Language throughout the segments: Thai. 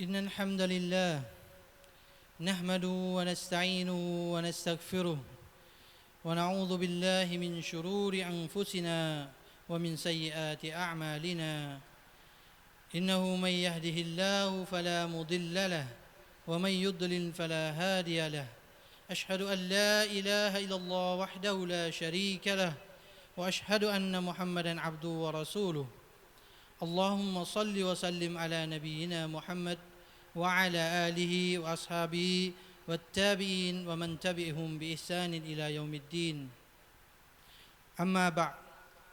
إن الحمد لله نحمده ونستعينه ونستغفره ونعوذ بالله من شرور أنفسنا ومن سيئات أعمالنا. إنه من يهده الله فلا مضل له ومن يضلل فلا هادي له. أشهد أن لا إله إلا الله وحده لا شريك له وأشهد أن محمدا عبده ورسوله. اللهم صل وسلم على نبينا محمد وعلى آله وأصحابه والتابعين ومن تبعهم بإحسان إلى يوم الدين. أما بعد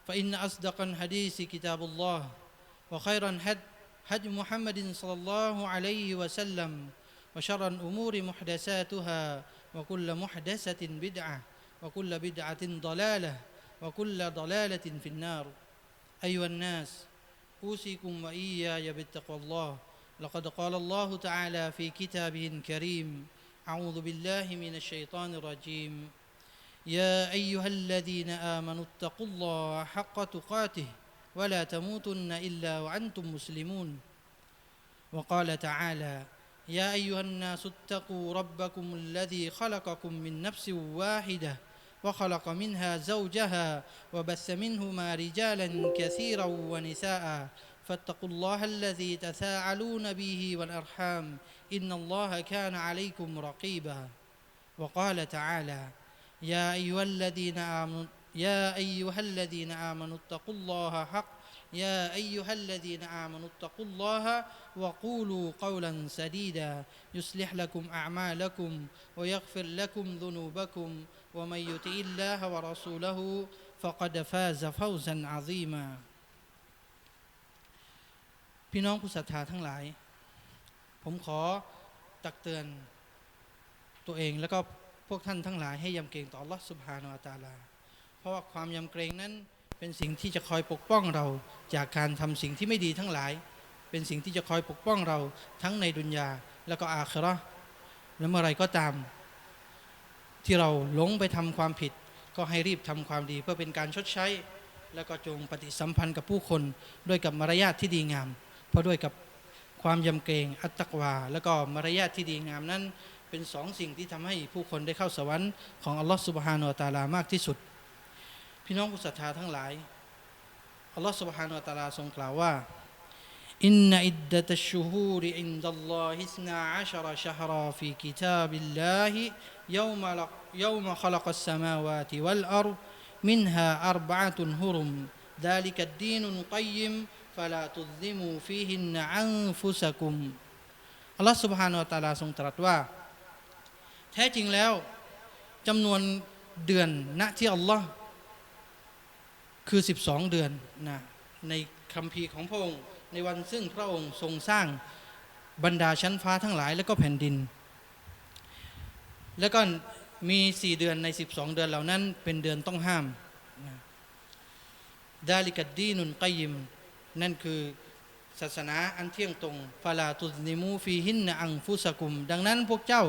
فإن أصدق الحديث كتاب الله وخير الهد هدي محمد صلى الله عليه وسلم وشر الأمور محدثاتها وكل محدثة بدعة وكل بدعة ضلالة وكل ضلالة في النار. أيها الناس أوصيكم وإياي باتقوى الله. لقد قال الله تعالى في كتابه الكريم أعوذ بالله من الشيطان الرجيم. يا أيها الذين آمنوا اتقوا الله حق تقاته ولا تموتن إلا وأنتم مسلمون. وقال تعالى يا أيها الناس اتقوا ربكم الذي خلقكم من نفس واحدة وخلق منها زوجها وبث منهما رجالا كثيرا ونساء فاتقوا الله الذي تساءلون به والأرحام إن الله كان عليكم رقيبا. وقال تعالى يا أيها الذين آمنوا يا أيها الذين آمنوا اتقوا الله حق يا أيها الذين آمنوا اتقوا الله وقولوا قولا سديدا. يصلح لكم أعمالكم ويغفر لكم ذنوبكم ومن يطع الله ورسوله فقد فاز فوزا عظيما. พี่น้องผู้ศรัทธาทั้งหลาย ผมขอตักเตือนตัวเองแล้วก็พวกท่านทั้งหลายให้ยำเกรงต่อ Allah Subhanahu wa Taala เพราะว่าความยำเกรงนั้นเป็นสิ่งที่จะคอยปกป้องเราจากการทำสิ่งที่ไม่ดีทั้งหลาย เป็นสิ่งที่จะคอยปกป้องเราทั้งในดุนยาแล้วก็อาคราและเมื่อไรก็ตาม ที่เราหลงไปทำความผิด ก็ให้รีบทำความดี เพื่อเป็นการชดใช้ แล้วก็จงปฏิสัมพันธ์กับผู้คนด้วยกับมารยาทที่ดีงาม เพราะด้วยกับความยำเกรงอัตตกวา แล้วก็มารยาทที่ดีงามนั้น เป็นสองสิ่งที่ทำให้ผู้คนได้เข้าสวรรค์ของอัลลอฮฺสุบฮานาอัลตาลามากที่สุด พี่น้องผู้ศรัทธาทั้งหลายอัลลอฮฺสุบฮานาอัลตาลาทรงกล่าวว่าอินนอิดดะตชูฮูรอินดัลลอฮิสนาอัชรชะฮราฟีกิตาบิลลาฮิยาวมะลักยามะขลักอัสสมาวาติวัลอัรมิน ฟาลาตุซิมูฟีฮินนะอังฟุสกุมอัลลอฮฺสุบและ تعالى ทรงตรัสว่า แท้จริงแล้วจำนวนเดือนณที่อัลลอฮ์คือ 12 เดือนนะในคำพีของพระองค์ในวันซึ่งพระองค์ทรงสร้างบรรดาชั้นฟ้าทั้งหลาย และก็แผ่นดิน แล้วก็มีสี่เดือนใน 12 เดือนเหล่านั้น เป็นเดือนต้องห้ามดาลิกัดดีนุนกยิม นั่นคือศาสนาอันเที่ยงตรงฟาลาตุนิมูฟีหินอังฟุสกุม ดังนั้นพวกเจ้า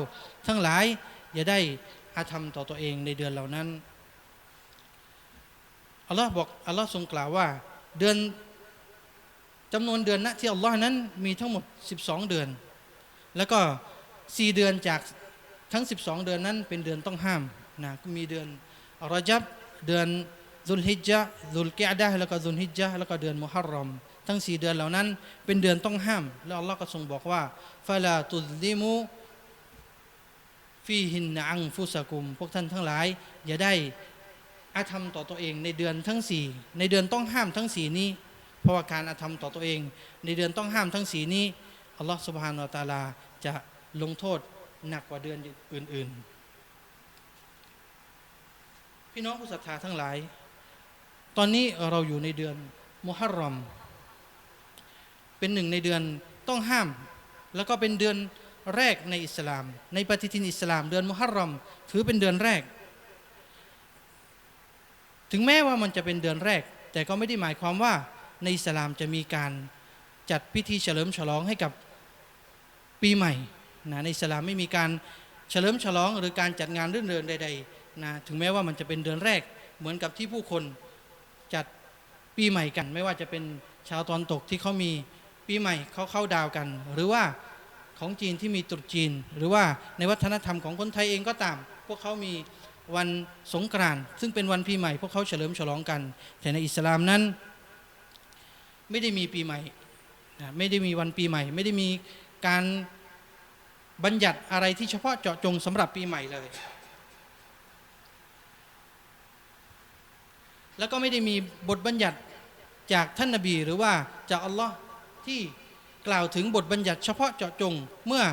ทั้งหลายอย่าได้อาธรรมต่อตัวเองในเดือนเหล่านั้นอัลลอฮ์บอกอัลลอฮ์ทรงกล่าวว่า เดือนจำนวนเดือนณที่อัลลอฮ์นั้นมีทั้งหมด 12 เดือน แล้วก็ 4 เดือนจากทั้ง 12 เดือนนั้นเป็นเดือนต้องห้ามนะก็มีเดือนรอจับเดือน ซุลฮิจญะซุลกิอดะแล้วก็ซุลฮิจญะแล้วก็เดือนมุฮัรรอม ทั้ง 4 เดือนเหล่านั้น เป็นเดือนต้องห้าม แล้วอัลลอฮ์ก็ทรงบอกว่าฟาลาตุลิมูฟีหินอังฟุสกุม พวกท่านทั้งหลาย อย่าได้อาธรรมต่อตัวเองในเดือนทั้ง 4 ในเดือนต้องห้ามทั้ง 4 นี้ เพราะว่าการอาธรรมต่อตัวเอง ในเดือนต้องห้ามทั้ง 4 นี้อัลลอฮ์สุบฮานาอัลตาลาจะลงโทษหนักกว่าเดือนอื่น ๆ พี่น้องผู้ศรัทธาทั้งหลาย ตอนนี้เราอยู่ในเดือนมุฮัรรอม เป็นหนึ่งในเดือนต้องห้าม แล้วก็เป็นเดือนแรกในอิสลาม ในปฏิทินอิสลาม เดือนมุฮัรรอม ถือเป็นเดือนแรก ถึงแม้ว่ามันจะเป็นเดือนแรก แต่ก็ไม่ได้หมายความว่าในอิสลามจะมีการจัดพิธีเฉลิมฉลองให้กับปีใหม่นะในอิสลามไม่มีการเฉลิมฉลองหรือการจัดงานรื่นเริงใดๆนะถึงแม้ว่ามันจะเป็นเดือนแรกเหมือนกับที่ผู้คน จัดปีใหม่กัน ไม่ว่าจะเป็นชาวตอนตกที่เขามีปีใหม่เขาเข้าดาวกัน หรือว่าของจีนที่มีตรุษจีน หรือว่าในวัฒนธรรมของคนไทยเองก็ตาม พวกเขามีวันสงกรานต์ซึ่งเป็นวันปีใหม่ พวกเขาเฉลิมฉลองกัน แต่ในอิสลามนั้น ไม่ได้มีปีใหม่ไม่ได้มีวันปีใหม่ ไม่ได้มีการบัญญัติอะไรที่เฉพาะเจาะจงสำหรับปีใหม่เลย แล้วก็ไม่ได้มีบทบัญญัติจากท่านนบีหรือว่าจากอัลลอฮ์ที่กล่าวถึงบทบัญญัติเฉพาะเจาะจงเมื่อ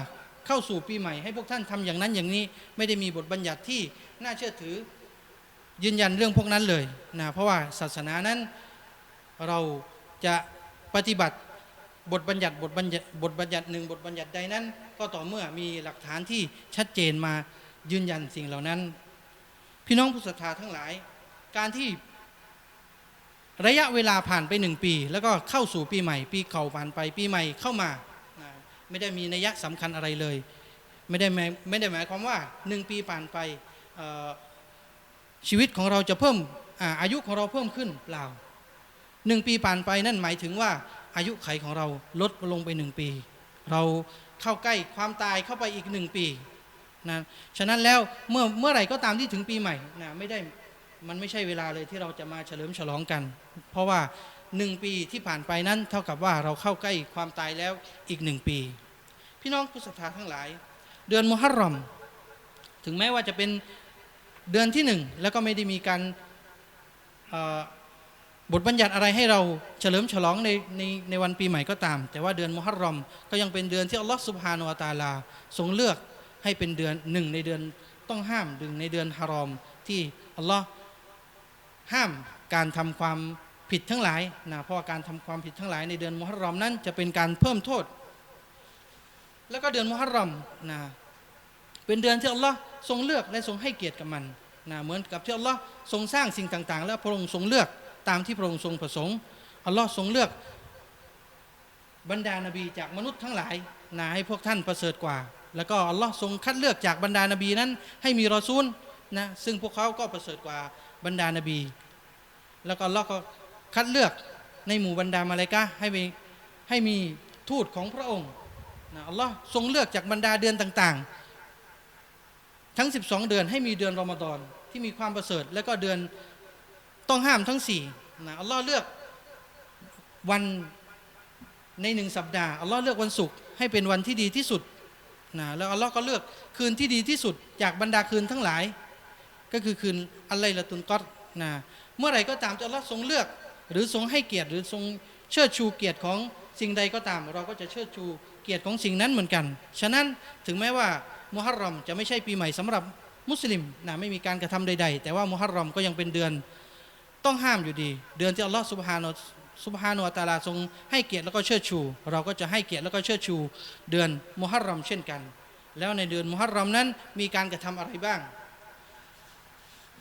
เข้าสู่ปีใหม่ ให้พวกท่านทำอย่างนั้นอย่างนี้ ไม่ได้มีบทบัญญัติที่น่าเชื่อถือยืนยันเรื่องพวกนั้นเลยนะเพราะว่าศาสนานั้นเราจะปฏิบัติบทบัญญัติบทบัญญัติบทบัญญัติหนึ่งบทบัญญัติใดนั้น ก็ต่อเมื่อมีหลักฐานที่ชัดเจนมายืนยันสิ่งเหล่านั้น พี่น้องผู้ศรัทธาทั้งหลาย การที่ ระยะเวลาผ่านไปหนึ่งปี แล้วก็เข้าสู่ปีใหม่ ปีเก่าผ่านไปปีใหม่เข้ามานะไม่ได้มีนัยสำคัญอะไรเลย ไม่ได้หมายไม่ได้หมายความว่าหนึ่งปีผ่านไปชีวิตของเราจะเพิ่มอาอายุของเราเพิ่มขึ้นเปล่าหนึ่งปีผ่านไปนั่นหมายถึงว่าอายุไขของเราลดลงไปหนึ่งปี เราเข้าใกล้ความตายเข้าไปอีกหนึ่งปีนะฉะนั้นแล้วเมื่อเมื่อไหร่ก็ตามที่ถึงปีใหม่นะไม่ได้ มันไม่ใช่เวลาเลยที่เราจะมาเฉลิมฉลองกัน เพราะว่าหนึ่งปีที่ผ่านไปนั้นเท่ากับว่าเราเข้าใกล้ความตายแล้วอีกหนึ่งปี พี่น้องผู้ศรัทธาทั้งหลาย เดือนมุฮัรรอม ถึงแม้ว่าจะเป็นเดือนที่หนึ่งแล้วก็ไม่ได้มีการบทบัญญัติอะไรให้เราเฉลิมฉลองในในในวันปีใหม่ก็ตาม แต่ว่าเดือนมุฮัรรอม ก็ยังเป็นเดือนที่อัลลอฮฺสุบฮานาอะตาลา ทรงเลือกให้เป็นเดือนหนึ่งในเดือนต้องห้ามหนึ่งในเดือนฮารอมที่อัลลอฮ์ ห้ามการทำความผิดทั้งหลายนะเพราะการทำความผิดทั้งหลายในเดือนมุฮัรรอมนั้นจะเป็นการเพิ่มโทษ แล้วก็เดือนมุฮัรรอมนะเป็นเดือนที่อัลลอฮ์ทรงเลือกและทรงให้เกียรติกับมันนะเหมือนกับที่อัลลอฮ์ทรงสร้างสิ่งต่าง ๆ แล้วพระองค์ทรงเลือกตามที่พระองค์ทรงประสงค์อัลลอฮ์ทรงเลือกบรรดานบีจากมนุษย์ทั้งหลายนะให้พวกท่านประเสริฐกว่า แล้วก็อัลลอฮ์ทรงคัดเลือกจากบรรดานบีนั้น ให้มีรอซูลนะซึ่งพวกเขาก็ประเสริฐกว่า บรรดานบี แล้วก็อัลลอฮ์ก็คัดเลือกในหมู่บรรดามาเลกะให้มีให้มีทูตของพระองค์นะอัลลอฮ์ทรงเลือกจากบรรดาเดือนต่างๆ ทั้ง 12 เดือนให้มีเดือนรอมฎอนที่มีความประเสริฐ แล้วก็เดือนต้องห้ามทั้ง4นะอัลลอฮ์เลือกวันในหนึ่งสัปดาห์อัลลอฮ์เลือกวันศุกร์ให้เป็นวันที่ดีที่สุดนะแล้วอัลลอฮ์ก็เลือกคืนที่ดีที่สุดจากบรรดาคืนทั้งหลาย ก็คือคืนอัลไลละตุนกอดนะเมื่อไหร่ก็ตามที่อัลลอฮ์ทรงเลือก หรือทรงให้เกียรติหรือทรงเชิดชูเกียรติของสิ่งใดก็ตาม เราก็จะเชิดชูเกียรติของสิ่งนั้นเหมือนกัน ฉะนั้นถึงแม้ว่ามุฮัรรอมจะไม่ใช่ปีใหม่สำหรับมุสลิมนะไม่มีการกระทำใด ๆ แต่ว่ามุฮัรรอมก็ยังเป็นเดือนต้องห้ามอยู่ดี เดือนที่อัลลอฮ์สุบฮานะสุบฮานุวะตาลาทรงให้เกียรติแล้วก็เชิดชู เราก็จะให้เกียรติแล้วก็เชิดชู เดือนมุฮัรรอมเช่นกัน แล้วในเดือนมุฮัรรอมนั้นมีการกระทำอะไรบ้าง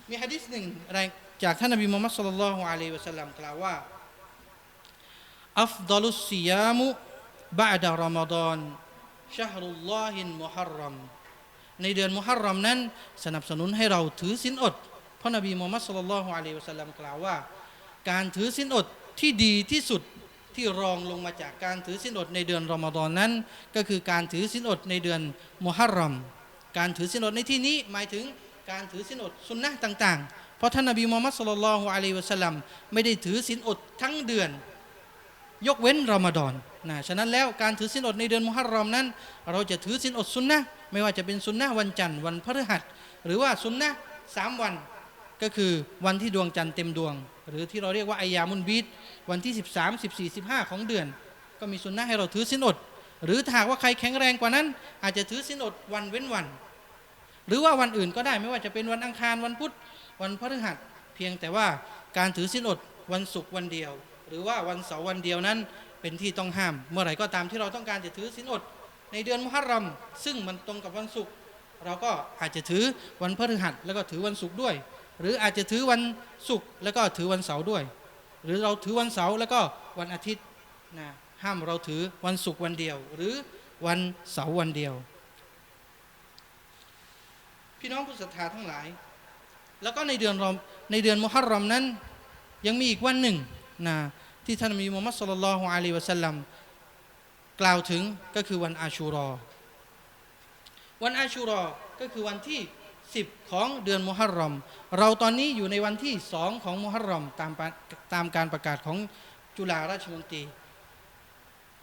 มีฮะดิษหนึ่งอะไรจากท่านนบีมุฮัมมัดสุลลัลลอฮุอะลัยฮิวะสัลลัมกล่าวว่าอัฟดลุสซิยามุบะดะรอมฎอนชะฮรุลลอฮินมุฮัรรอมในเดือนมุฮัรรอมนั้น สนับสนุนให้เราถือศีลอด เพราะนบีมุฮัมมัดสุลลัลลอฮุอะลัยฮิวะสัลลัมกล่าวว่า การถือศีลอดที่ดีที่สุดที่รองลงมาจากการถือศีลอดในเดือนรอมฎอนนั้น ก็คือการถือศีลอดในเดือนมุฮัรรอมการถือศีลอดในที่นี้หมายถึง การถือศีลอดสุนนะต่างๆ เพราะท่านนบีมูฮัมมัดสุลลัลฮุอะลัยวะสัลลัมไม่ได้ถือศีลอดทั้งเดือน ยกเว้นรอมฎอนนะฉะนั้นแล้วการถือศีลอดในเดือนมุฮัรรอมนั้น เราจะถือศีลอดสุนนะไม่ว่าจะเป็นสุนนะวันจันทร์วันพฤหัส หรือว่าสุนนะสามวันก็คือวันที่ดวงจันทร์เต็มดวง หรือที่เราเรียกว่าอายามุนบีดวันที่ 13 14 15 ของเดือน ก็มีสุนนะให้เราถือศีลอด หรือถ้าหากว่าใครแข็งแรงกว่านั้น อาจจะถือศีลอดวันเว้นวัน หรือว่าวันอื่นก็ได้ไม่ว่าจะเป็นวันอังคารวันพุธวันพฤหัสเพียงแต่ว่าการถือศีลอดวันศุกร์วันเดียว หรือว่าวันเสาร์วันเดียวนั้นเป็นที่ต้องห้าม เมื่อไหร่ก็ตามที่เราต้องการจะถือศีลอด ในเดือนมุฮัรรอมซึ่งมันตรงกับวันศุกร์เราก็อาจจะถือวันพฤหัสแล้วก็ถือวันศุกร์ด้วย หรืออาจจะถือวันศุกร์แล้วก็ถือวันเสาร์ด้วย หรือเราถือวันเสาร์แล้วก็วันอาทิตย์นะห้ามเราถือวันศุกร์วันเดียว หรือวันเสาร์วันเดียว พี่น้องผู้ศรัทธาทั้งหลาย แล้วก็ในเดือนรอมในเดือนมุฮัรรอมนั้น ยังมีอีกวันหนึ่งนะที่ท่านมีมุฮัมมัดสุลลัลฮุอะลัยฮิวะสัลลัมกล่าวถึงก็คือวันอาชูรอ วันอาชูรอก็คือวันที่ 10 ของเดือนมุฮัรรอม เราตอนนี้อยู่ในวันที่สองของมุฮัรรอมตามตามการประกาศของจุฬาราชมนตรี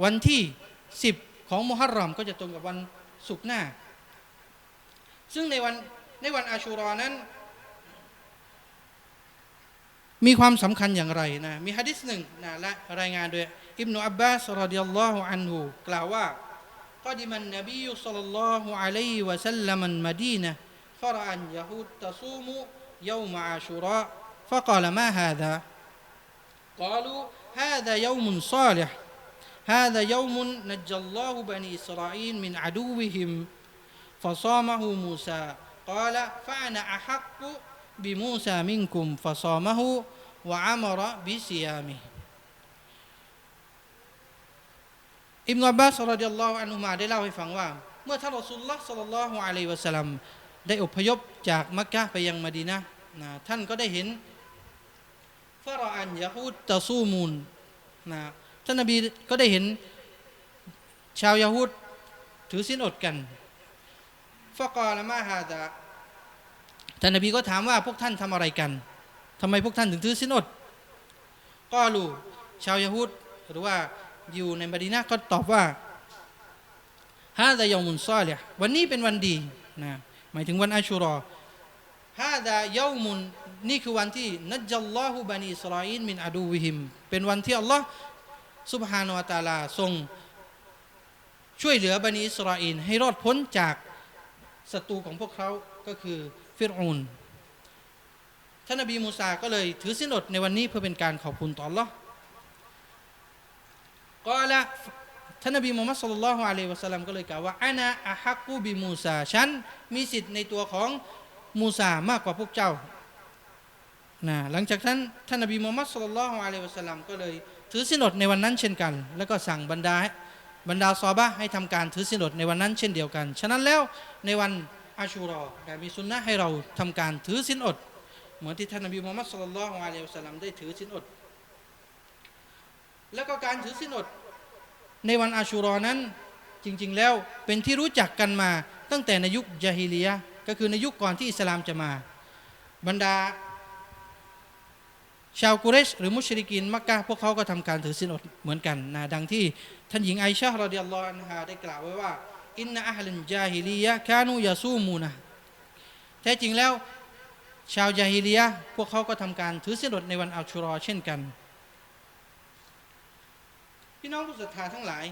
วันที่ 10 ของมุฮัรรอมก็จะตรงกับวันศุกร์หน้า ซึ่งในวันในวันอาชูรอนั้น มีความสำคัญอย่างไรนะ มีฮะดิษหนึ่งนะและรายงานโดยอิบนุอับบาสรดิยัลลอฮุอันฮูกล่าวว่า قدم النبي صلى الله عليه وسلم المدينة فرأى اليهود تصوم يوم عاشوراء فقال ما هذا قالوا هذا يوم صالح هذا يوم نجى الله بني إسرائيل من عدوهم ฟาซอมะฮูมูซากาละฟานะอะฮักกุบิมูซามิงกุมฟาซอมะฮูวะอามระบิซิยามิอิบนุอับาสรดิยัลลอฮุอันฮุมาได้เล่าให้ฟังว่า เมื่อท่านรอสุลลัลสัลลัลลอฮุอะลัยฮิวะสัลลัมได้อพยพจากมักกะไปยังมดีนะนะท่านก็ได้เห็นฟาราอันยะฮูดตะซูมูลนะท่านนบีก็ได้เห็นชาวยะฮูดถือศีลอดกัน ฟะกาละมาฮาดาท่านนบีก็ถามว่าพวกท่านทำอะไรกันทำไมพวกท่านถึงถือศีลอดก็รู้ชาวยะฮูดหรือว่าอยู่ในมดีนะห์ก็ตอบว่าฮาดายามุนซอเลิฮ์วันนี้เป็นวันดีนะหมายถึงวันอาชูรอฮาดายามุนนี่คือวันที่นัจัลลอฮุบันิอิสราอีลมินอาดูวิฮิม เป็นวันที่อัลลอฮ์ซุบฮานาอะตาลาทรง ช่วยเหลือบันิอิสราอีลให้รอดพ้นจาก ศัตรูของพวกเขาก็คือฟิรูนท่านนบีมูซาก็เลยถือสินอดในวันนี้เพื่อเป็นการขอบคุณต่อ Allah ก็ละท่านนบีมุฮัมมัดสุลลัลลอฮุอะลัยฮิวะสัลลัมก็เลยกล่าวว่าอานาอะฮักกูบิมูซาฉันมีสิทธิ์ในตัวของมูซามากกว่าพวกเจ้านะหลังจากนั้นท่านนบีมุฮัมมัดสุลลัลลอฮุอะลัยฮิวะสัลลัมก็เลยถือสินอดในวันนั้นเช่นกัน แล้วก็สั่งบรรดา บรรดาซอบะให้ทำการถือสินอดในวันนั้นเช่นเดียวกัน ฉะนั้นแล้วในวันอาชูรอแต่มีสุนนะให้เราทำการถือสินอด เหมือนที่ท่านนบีมุฮัมมัดสุลลัลลอฮุอะลัยฮิวสลัมได้ถือสินอด แล้วก็การถือสินอดในวันอาชูรอนั้นจริง ๆ แล้วเป็นที่รู้จักกันมาตั้งแต่ในยุคยาฮิลียะก็คือในยุคก่อนที่อิสลามจะมา บรรดา ชาวกุเรชหรือมุชริกินมักกะพวกเขาก็ทำการถือสินอดเหมือนกันนะดังที่ท่านหญิงไอชาฮ์รอดิยัลลอฮุอันฮาได้กล่าวไว้ว่าอินนะอัลลินจาฮิลียะคานูยาซูมูนะแท้จริงแล้วชาวยาฮิลียะพวกเขาก็ทำการถือสินอดในวันอัลชูรอเช่นกัน พี่น้องผู้ศรัทธาทั้งหลาย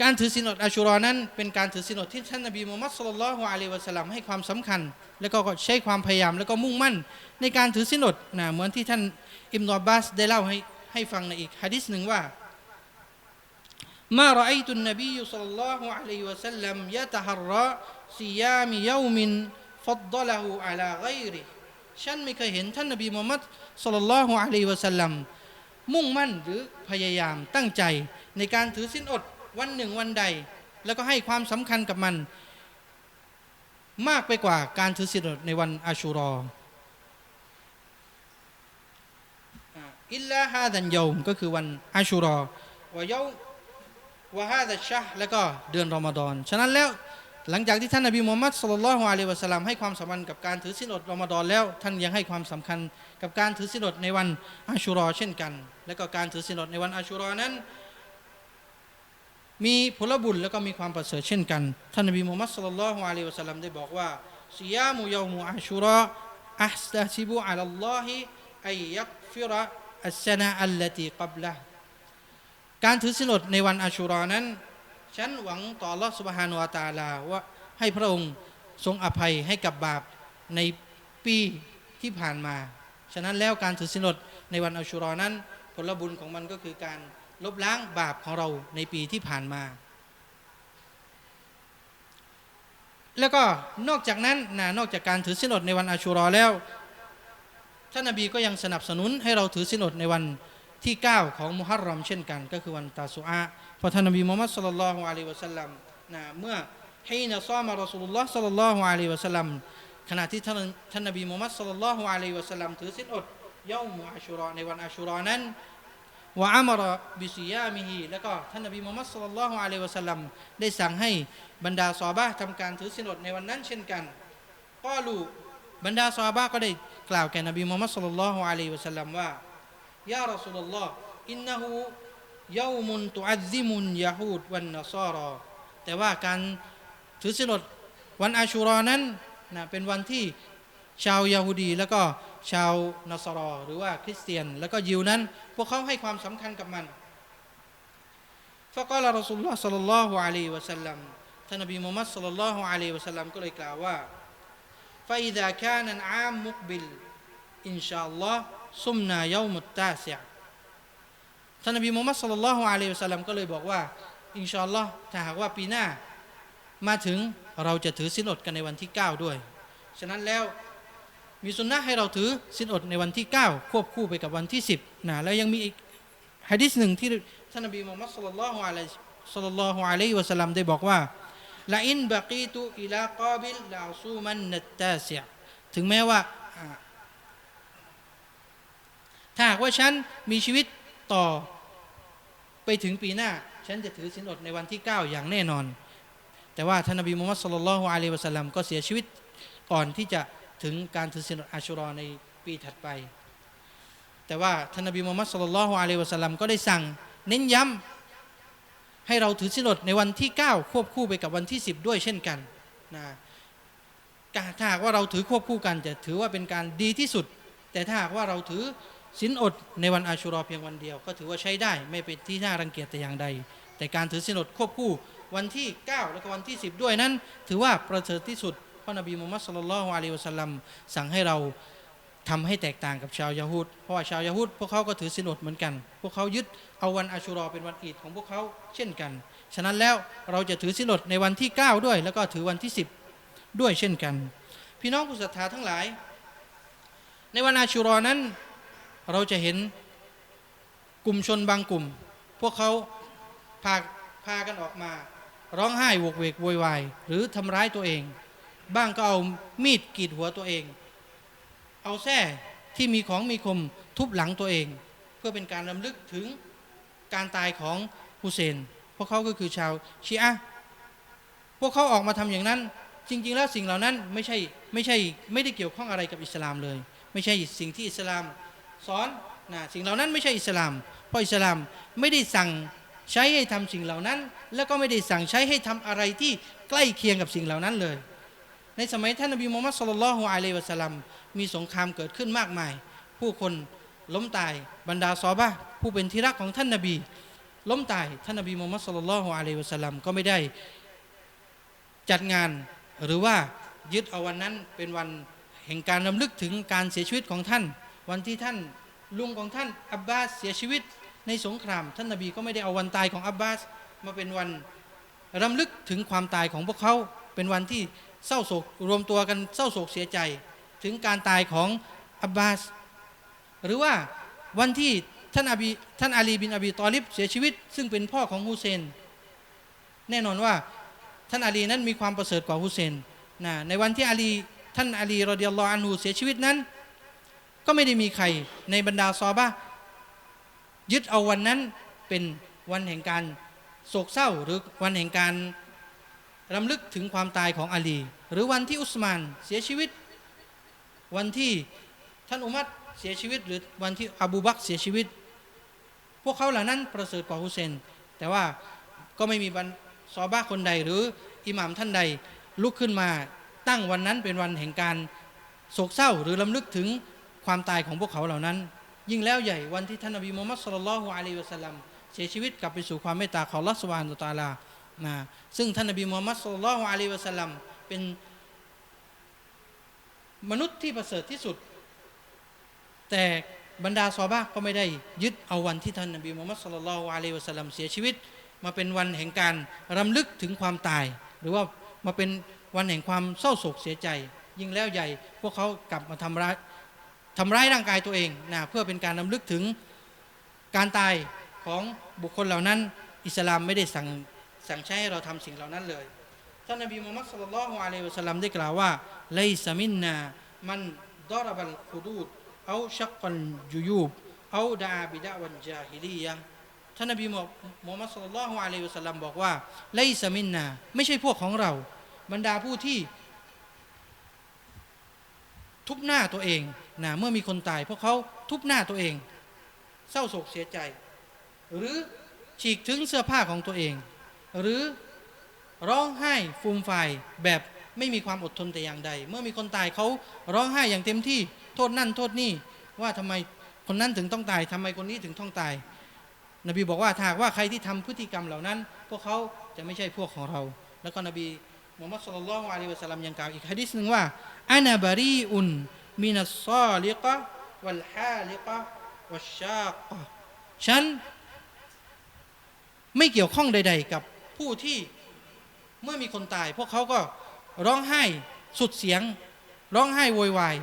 การถือศีลอดอาชูรอนั้น เป็นการถือศีลอดที่ท่านนบีมูฮัมมัดสุลลัลฮุอะลัยวะสัลลัมให้ความสำคัญ แล้วก็ใช้ความพยายามแล้วก็มุ่งมั่น ในการถือศีลอดนะเหมือนที่ท่านอิมนอบาสได้เล่าให้ให้ฟังในอีกฮะดิษหนึ่งว่ามารัยตุนนบีสุลลัลฮุอะลัยวะสัลลัมยะตะฮัรระซิยามิยามินฟัดดละฮูอะลาไกริฉันไม่เคยเห็นท่านนบีมูฮัมมัดสุลลัลฮุอะลัยวะสัลลัมมุ่งมั่นหรือพยายามตั้งใจในการถือศีลอด วันหนึ่งวันใด แล้วก็ให้ความสำคัญกับมัน มากไปกว่าการถือศีลอดในวันอาชูรออิลลาฮาดันยมก็คือวันอาชูรอวะเยาวะฮาดัชชะแล้วก็เดือนรอมฎอนฉะนั้นแล้วหลังจากที่ท่านนบีมูฮัมมัดสุลลัลฮุอะลัยวะสัลลัมให้ความสำคัญกับการถือศีลอดรอมฎอนแล้ว ท่านยังให้ความสำคัญกับการถือศีลอดในวันอาชูรอเช่นกัน และก็การถือศีลอดในวันอาชูรอนั้น มีผลบุญแล้วก็มีความประเสริฐเช่นกันท่านนบีมูฮัมมัดสุลลัลฮุอะลัยฮิวะสัลลัมได้บอกว่าซิยามุยามุอัชชุรออัสตะซิบุอัลลอฮิอัยยักฟิระอัสนาอัลลตีกับละการถือศีลอดในวันอัชุรอนั้น ฉันหวังต่อลอสุบฮานุวาตาลาว่าให้พระองค์ทรงอภัยให้กับบาปในปีที่ผ่านมา ฉะนั้นแล้วการถือศีลอดในวันอัชุรอนั้น ผลบุญของมันก็คือการ ลบล้างบาปของเราในปีที่ผ่านมา แล้วก็นอกจากนั้นนะนอกจากการถือศีลอดในวันอัชชุรอแล้วท่านนบีก็ยังสนับสนุนให้เราถือศีลอดในวันที่ 9 ของมุฮัรรอมเช่นกัน ก็คือวันตาสุอาเพราะท่านนบีมุฮัมมัดสลลัลลอฮุอะลัยวะสัลลัมนะเมื่อฮีนะซอมารอสูลุลลอฮ์สัลลัลลอฮุอะลัยวะสัลลัมขณะที่ท่านท่านนบีมุฮัมมัดสลลัลลอฮุอะลัยวะสัลลัมถือศีลอดเยามอาชูรอในวันอาชูรอนั้น วะอัมรบิซิยามิฮีแล้วก็ท่านนบีมุฮัมมัดสุลลัลฮุอะลัยวะสัลลัมได้สั่งให้บรรดาซอฮาบะทำการถือศีลอดในวันนั้นเช่นกันก็ลูบรรดาซอฮาบะก็ได้กล่าวแก่นบีมุฮัมมัดสุลลัลฮุอะลัยวะสัลลัมว่ายารอสุลลอฮ์อินนะฮูยามุนตุอัซซิมุนยะฮูดวันนซารอแต่ว่าการถือศีลอดวันอาชูรอนั้นนะเป็นวันที่ชาวยาฮูดีแล้วก็ ชาวนัสรอหรือว่าคริสเตียน แล้วก็ยิวนั้น พวกเขาให้ความสำคัญกับมันฟะกาลรอสุลลอฮ์สัลลัลลอฮุอะลัยฮิวะสัลลัมท่านนบีมุฮัมมัดสัลลัลลอฮุอะลัยฮิวะสัลลัมก็เลยกล่าวว่า فإذا كان العام مقبل إن شاء الله صمنا يوم التاسع ท่านนบีมุฮัมมัดสัลลัลลอฮุอะลัยฮิวะสัลลัมก็เลยบอกว่า อินชาอัลลอฮ์ถ้าหากว่าปีหน้า มาถึงเราจะถือสินอดกันในวันที่ 9 ด้วย ฉะนั้นแล้ว มีสุนนะให้เราถือสินอดในวันที่ 9 ควบคู่ไปกับวันที่ 10นะแล้วยังมีอีกฮะดิษหนึ่งที่ท่านนบีมุฮัมมัดสุลลัลฮุอะลัยสุลลัลลอฮุอะลัยฮิวะสัลลัมได้บอกว่าละอินบะกีตุอิลากาบิลลาซูมันนัตตาซิยถึงแม้ว่าถ้าหากว่าฉันมีชีวิตต่อไปถึงปีหน้า ฉันจะถือสินอดในวันที่ 9 อย่างแน่นอน แต่ว่าท่านนบีมุฮัมมัดสุลลัลลอฮุอะลัยฮิวะสัลลัมก็เสียชีวิตก่อนที่จะ ถึงการถือศีลอดอาชุรอในปีถัดไป แต่ว่าท่านนบีมุฮัมมัดสุลลัลฮุอะลัยวะสัลลัมก็ได้สั่ง เน้นย้ำให้เราถือศีลอดในวันที่ 9 ควบคู่ไปกับวันที่ 10 ด้วยเช่นกันนะถ้าหากว่าเราถือควบคู่กันจะถือว่าเป็นการดีที่สุด แต่ถ้าหากว่าเราถือศีลอดในวันอาชุรอเพียงวันเดียว ก็ถือว่าใช้ได้ไม่เป็นที่น่ารังเกียจแต่อย่างใด แต่การถือศีลอดควบคู่วันที่ 9 แล้วก็วันที่ 10 ด้วยนั้น ถือว่าประเสริฐที่สุด เพราะนบีมุฮัมมัดสุลลัลฮุอะลัยฮิวะสัลลัมสั่งให้เราทำให้แตกต่างกับชาวยาฮูดเพราะว่าชาวยาฮูดพวกเขาก็ถือศีลอดเหมือนกัน พวกเขายึดเอาวันอาชูรอเป็นวันอีดของพวกเขาเช่นกัน ฉะนั้นแล้วเราจะถือศีลอดในวันที่ 9 ด้วย แล้วก็ถือวันที่ 10 ด้วยเช่นกัน พี่น้องผู้ศรัทธาทั้งหลาย ในวันอาชูรอนั้น เราจะเห็นกลุ่มชนบางกลุ่ม พวกเขาพาพากันออกมา ร้องไห้โวกเวกโวยวายหรือทำร้ายตัวเอง บ้างก็เอามีดกรีดหัวตัวเอง เอาแส้ที่มีของมีคมทุบหลังตัวเอง เพื่อเป็นการรำลึกถึงการตายของฮุเซน พวกเขาก็คือชาวชีอะห์พวกเขาออกมาทำอย่างนั้น จริง ๆ แล้วสิ่งเหล่านั้นไม่ใช่ไม่ใช่ไม่ได้เกี่ยวข้องอะไรกับอิสลามเลย ไม่ใช่สิ่งที่อิสลามสอนนะสิ่งเหล่านั้นไม่ใช่อิสลาม เพราะอิสลามไม่ได้สั่งใช้ให้ทำสิ่งเหล่านั้น แล้วก็ไม่ได้สั่งใช้ให้ทำอะไรที่ใกล้เคียงกับสิ่งเหล่านั้นเลย ในสมัยท่านนบีมูฮัมมัดสุลลัลฮุอะลัยวะสัลลัมมีสงครามเกิดขึ้นมากมาย ผู้คนล้มตายบรรดาซอบะผู้เป็นที่รักของท่านนบี ล้มตายท่านนบีมูฮัมมัดสุลลัลฮุอะลัยวะสัลลัมก็ไม่ได้จัดงานหรือว่ายึดเอาวันนั้นเป็นวันแห่งการรำลึกถึงการเสียชีวิตของท่าน วันที่ท่านลุงของท่านอับบาสเสียชีวิตในสงคราม ท่านนบีก็ไม่ได้เอาวันตายของอับบาสมาเป็นวันรำลึกถึงความตายของพวกเขาเป็นวันที่ เศร้าโศกรวมตัวกันเศร้าโศกเสียใจ ถึงการตายของอับบาส หรือว่าวันที่ท่านอบีท่านอาลีบินอบีตอลิบเสียชีวิต ซึ่งเป็นพ่อของฮุเซน แน่นอนว่าท่านอาลีนั้นมีความประเสริฐกว่าฮุเซนนะในวันที่อาลีท่านอาลีรอดิยัลลออันฮูเสียชีวิตนั้น ก็ไม่ได้มีใครในบรรดาซอบะยึดเอาวันนั้นเป็นวันแห่งการโศกเศร้าหรือวันแห่งการ รำลึกถึงความตายของอาลี หรือวันที่อุสมานเสียชีวิต วันที่ท่านอุมัรเสียชีวิต หรือวันที่อบูบักเสียชีวิต พวกเขาเหล่านั้นประเสริฐกว่าฮุเซน แต่ว่าก็ไม่มีบรรซอบะห์คนใด หรืออิหม่ามท่านใดลุกขึ้นมาตั้งวันนั้นเป็นวันแห่งการโศกเศร้า หรือลำลึกถึงความตายของพวกเขาเหล่านั้น ยิ่งแล้วใหญ่วันที่ท่านนบีมูฮัมมัดสุลลัลฮุอะลัยวะสัลลัมเสียชีวิตกลับไปสู่ความเมตตาของอัลลอฮฺสุบฮานะฮูวะตาลา นะซึ่งท่านนบีมูฮัมมัดสุลลัลฮุอะลัยฮิวะสัลลัมเป็นมนุษย์ที่ประเสริฐที่สุด แต่บรรดาซอบะก็ไม่ได้ยึดเอาวันที่ท่านนบีมูฮัมมัดสุลลัลอฮุอะลัยฮิวะสัลลัมเสียชีวิต มาเป็นวันแห่งการรำลึกถึงความตาย หรือว่ามาเป็นวันแห่งความเศร้าโศกเสียใจ ยิ่งแล้วใหญ่ พวกเขากลับมาทำร้ายทำร้ายร่างกายตัวเองนะเพื่อเป็นการรำลึกถึงการตายของบุคคลเหล่านั้น อิสลามไม่ได้สั่ง สั่งใช้ให้เราทำสิ่งเหล่านั้นเลยท่านนบีมุฮัมมัดสุลลัลฮุอะลัยฮิวะสัลลัมได้กล่าวว่าไลซามินนามันดอรบัลคุดูดเอาชักกันยูยูบเอาดาบิดะวันจาฮิลียะห์ท่านนบีมูฮัมมัดสุลลัลฮุอะลัยฮิวะสัลลัมบอกว่าไลซามินนาไม่ใช่พวกของเรา บรรดาผู้ที่ ทุบหน้าตัวเองนะเมื่อมีคนตายพวกเขาทุบหน้าตัวเอง เศร้าโศกเสียใจ หรือฉีกถึงเสื้อผ้าของตัวเอง หรือร้องไห้ฟูมไฟายแบบไม่มีความอดทนแต่อย่างใด เมื่อมีคนตายเขาร้องไห้อย่างเต็มที่โทษนั่นโทษนี่ว่าทำไมคนนั้นถึงต้องตายทำไมคนนี้ถึงต้องตาย นบีบอกว่าถ้าว่าใครที่ทำพฤติกรรมเหล่านั้น พวกเขาจะไม่ใช่พวกของเรา แล้วก็นบีมุฮัมมัดสุลลัลลอฮุอะลัยฮิวะสัลลัมยังกล่าวอีกฮะดิษหนึ่งว่าอานาบารีอุนมินัสซาลิกะวัลฮาลิกะวัชชากะฉันไม่เกี่ยวข้องใด ๆ กับ ผู้ที่เมื่อมีคนตาย พวกเขาก็ร้องไห้สุดเสียง ร้องไห้โวยวาย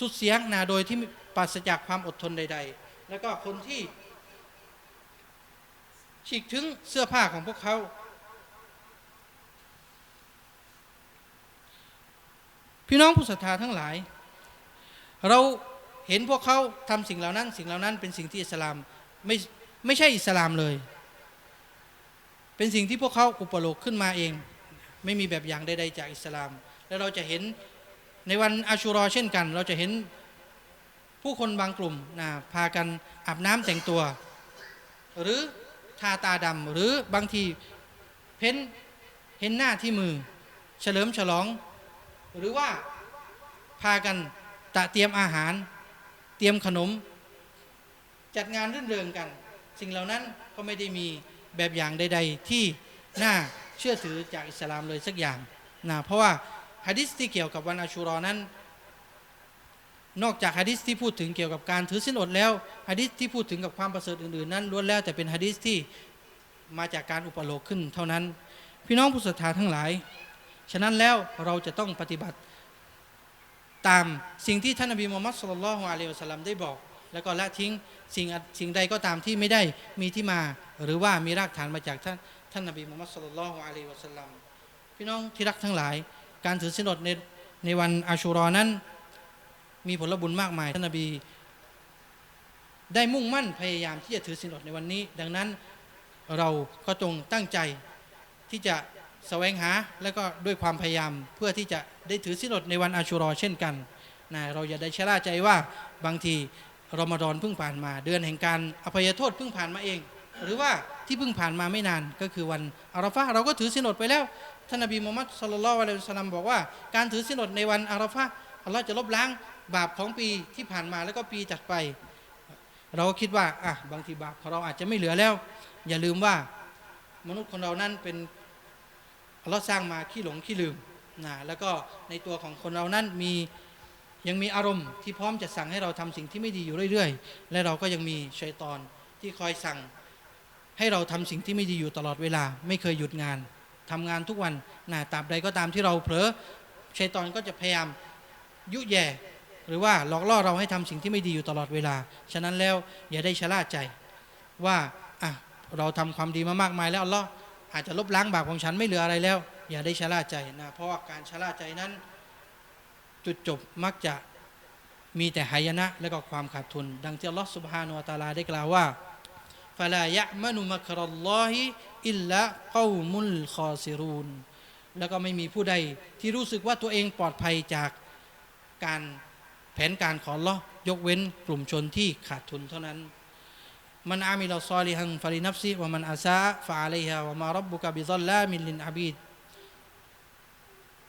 สุดเสียงนะโดยที่ปราศจากความอดทนใด ๆ แล้วก็คนที่ฉีกถึงเสื้อผ้าของพวกเขา พี่น้องผู้ศรัทธาทั้งหลาย เราเห็นพวกเขาทำสิ่งเหล่านั้น สิ่งเหล่านั้นเป็นสิ่งที่อิสลามไม่ไม่ใช่อิสลามเลย เป็นสิ่งที่พวกเขาอุปโลกขึ้นมาเอง ไม่มีแบบอย่างใดๆจากอิสลาม แล้วเราจะเห็นในวันอาชูรอเช่นกัน เราจะเห็นผู้คนบางกลุ่มนะพากันอาบน้ำแต่งตัว หรือทาตาดำหรือบางทีเพ้นเห็นหน้าที่มือ เฉลิมฉลอง หรือว่าพากันตะเตรียมอาหาร เตรียมขนม จัดงานรื่นเริงกัน สิ่งเหล่านั้นก็ไม่ได้มี แบบอย่างใดๆ ที่น่าเชื่อถือจากอิสลามเลยสักอย่างนะเพราะว่าฮะดิษที่เกี่ยวกับวันอาชูรอนั้น นอกจากฮะดิษที่พูดถึงเกี่ยวกับการถือศีลอดแล้วฮะดิษที่พูดถึงกับความประเสริฐอื่นๆนั้นล้วนแล้วแต่เป็นฮะดิษที่มาจากการอุปโลกขึ้นเท่านั้น พี่น้องผู้ศรัทธาทั้งหลาย ฉะนั้นแล้วเราจะต้องปฏิบัติตามสิ่งที่ท่านนบีมูฮัมมัดสุลลัลลอฮุอะลัยฮิวะสัลลัมได้บอก แล้วก็ละทิ้งสิ่งสิ่งใดก็ตามที่ไม่ได้มีที่มา หรือว่ามีรากฐานมาจากท่านท่านนบีมูฮัมมัดสุลลัลลอฮุอะลัยวะสัลลัมพี่น้องที่รักทั้งหลาย การถือศีลอดในในวันอาชูรอนั้น มีผลบุญมากมายท่านนบี ได้มุ่งมั่นพยายามที่จะถือศีลอดในวันนี้ ดังนั้นเราก็จงตั้งใจที่จะแสวงหาและก็ด้วยความพยายามเพื่อที่จะได้ถือศีลอดในวันอาชูรอเช่นกันนะเราอย่าได้ชะล่าใจว่าบางที รอมฎอนเพิ่งผ่านมา เดือนแห่งการอภัยโทษเพิ่งผ่านมาเอง หรือว่าที่เพิ่งผ่านมาไม่นานก็คือวันอาราฟะเราก็ถือศีลอดไปแล้วท่านนบีมูฮัมมัดสุลลัลลอฮุอะลัยสัลลัมบอกว่าการถือศีลอดในวันอาราฟะอัลลอฮ์จะลบล้างบาปของปีที่ผ่านมาแล้วก็ปีจัดไป เราก็คิดว่าอะบางทีบาปของเราอาจจะไม่เหลือแล้ว อย่าลืมว่ามนุษย์คนเรานั้นเป็นอัลลอฮ์สร้างมาขี้หลงขี้ลืมนะแล้วก็ในตัวของคนเรานั้นมี ยังมีอารมณ์ที่พร้อมจะสั่งให้เราทำสิ่งที่ไม่ดีอยู่เรื่อย ๆ และเราก็ยังมีชัยตอนที่คอยสั่ง ให้เราทำสิ่งที่ไม่ดีอยู่ตลอดเวลา ไม่เคยหยุดงานทำงานทุกวันนะตราบใดก็ตามที่เราเผลอชัยตอนก็จะพยายามยุแย่หรือว่าหลอกล่อเราให้ทำสิ่งที่ไม่ดีอยู่ตลอดเวลา ฉะนั้นแล้วอย่าได้ชะล่าใจว่าอะเราทำความดีมามากมายแล้วอัลลอฮ์อาจจะลบล้างบาปของฉันไม่เหลืออะไรแล้ว อย่าได้ชะล่าใจนะเพราะว่าการชะล่าใจนั้น จุดจบมักจะมีแต่หายนะและก็ความขาดทุน ดังที่อัลลอฮฺสุบฮานุอตาลาได้กล่าวว่าฟลายะมนุมักรัลลอฮิอิลละกอมุลคอซิรูนแล้วก็ไม่มีผู้ใดที่รู้สึกว่าตัวเองปลอดภัยจากการแผนการของลอยกเว้นกลุ่มชนที่ขาดทุนเท่านั้น มันอามิลาซอลิฮังฟารินับซีว่ามันอาซาฟาอะลัยฮะว่ามารับบุกะบิซอลลามินลินอาบิด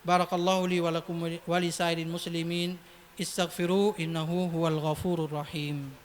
بارك الله لي ولكم ولسائر المسلمين استغفروا إنه هو الغفور الرحيم